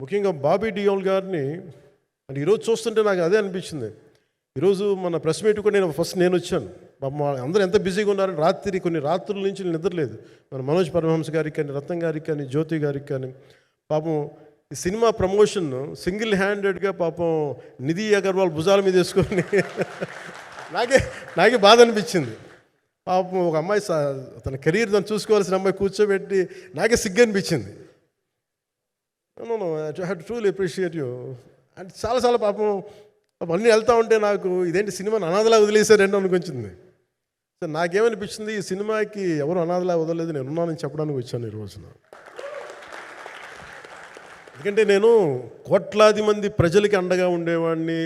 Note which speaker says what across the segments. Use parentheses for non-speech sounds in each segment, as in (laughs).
Speaker 1: ముఖ్యంగా బాబీ డియోల్ గారిని అంటే ఈరోజు చూస్తుంటే నాకు అదే అనిపించింది. ఈరోజు మన ప్రెస్ మీట్ కూడా నేను ఫస్ట్ నేను వచ్చాను. పాపం అందరూ ఎంత బిజీగా ఉన్నారని రాత్రి కొన్ని రాత్రుల నుంచి నేను నిద్రలేదు. మన మనోజ్ పరమహంస గారికి కానీ రత్నం గారికి కానీ జ్యోతి గారికి కానీ పాపం ఈ సినిమా ప్రమోషన్ సింగిల్ హ్యాండెడ్గా పాపం నిధి అగర్వాల్ భుజాల మీద వేసుకొని (laughs) నాకే నాకే బాధ అనిపించింది. పాపం ఒక అమ్మాయి స- తన కెరీర్ తను చూసుకోవాల్సిన అమ్మాయి కూర్చోబెట్టి నాకే సిగ్గు అనిపించింది. No no I have truly appreciate you and చాలాసార్లు పాపం. పాపం అన్నీ వెళ్తూ ఉంటే నాకు ఇదేంటి సినిమాని అనాథలా వదిలేశారంటే అనుకొచ్చింది. సో నాకేమనిపించింది ఈ సినిమాకి ఎవరు అనాథలా వదలలేదు నేను ఉన్నానని చెప్పడానికి వచ్చాను ఈ రోజున. ఎందుకంటే నేను కోట్లాది మంది ప్రజలకి అండగా ఉండేవాడిని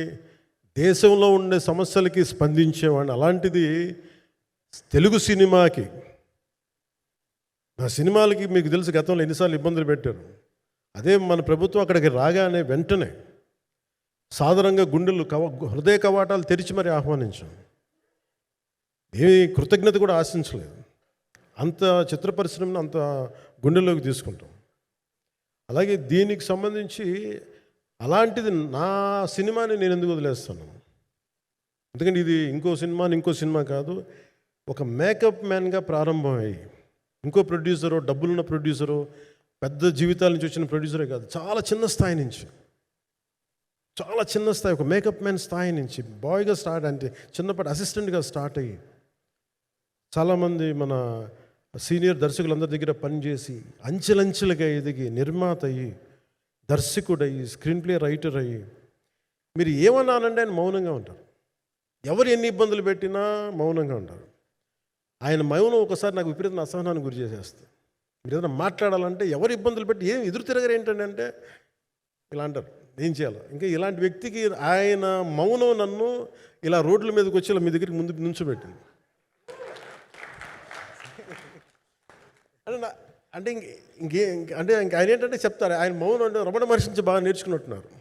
Speaker 1: దేశంలో ఉండే సమస్యలకి స్పందించేవాడిని అలాంటిది తెలుగు సినిమాకి నా సినిమాలకి మీకు తెలుసు గతంలో ఎన్నిసార్లు ఇబ్బందులు పెట్టారు. అదే మన ప్రభుత్వం అక్కడికి రాగానే వెంటనే సాధారణంగా గుండెలు కవ హృదయ కవాటాలు తెరిచి మరి ఆహ్వానించాం. ఏమీ కృతజ్ఞత కూడా ఆశించలేదు. అంత చిత్ర పరిశ్రమను అంత గుండెల్లోకి తీసుకుంటాం. అలాగే దీనికి సంబంధించి అలాంటిది నా సినిమాని నేను ఎందుకు వదిలేస్తాను? ఎందుకంటే ఇది ఇంకో సినిమా ఇంకో సినిమా కాదు ఒక మేకప్ మ్యాన్గా ప్రారంభమయ్యి ఇంకో ప్రొడ్యూసరు డబ్బులున్న ప్రొడ్యూసరు పెద్ద జీవితాల నుంచి వచ్చిన ప్రొడ్యూసరే కాదు చాలా చిన్న స్థాయి నుంచి. చాలా చిన్న స్థాయి ఒక మేకప్ మ్యాన్ స్థాయి నుంచి బాయ్గా స్టార్ట్ అంటే చిన్నప్పటి అసిస్టెంట్గా స్టార్ట్ అయ్యి చాలామంది మన సీనియర్ దర్శకులందరి దగ్గర పనిచేసి అంచెలంచెలుగా ఎదిగి నిర్మాత అయ్యి దర్శకుడయ్యి స్క్రీన్ ప్లే రైటర్ అయ్యి మీరు ఏమన్నానంటే ఆయన మౌనంగా ఉంటారు. ఎవరు ఎన్ని ఇబ్బందులు పెట్టినా మౌనంగా ఉంటారు. ఆయన మౌనం ఒకసారి నాకు విపరీత అసహనాన్ని గురి చేసేస్తుంది. మీరు ఏదైనా మాట్లాడాలంటే ఎవరు ఇబ్బందులు పెట్టి ఏం ఎదురు తిరగరు ఏంటంటే అంటే? ఇలా అంటారు. ఏం చేయాలి? ఇంకా ఇలాంటి వ్యక్తికి ఆయన మౌనం నన్ను ఇలా రోడ్ల మీదకి వచ్చి ఇలా మీ దగ్గరికి ముందు నుంచోబెట్టింది. అంటే నా- అంటే ఇంక ఇంకే అంటే ఇంక ఆయన ఏంటంటే చెప్తారు ఆయన మౌనం అంటే రమణ మహర్షి నుంచి బాగా నేర్చుకున్నట్టున్నారు.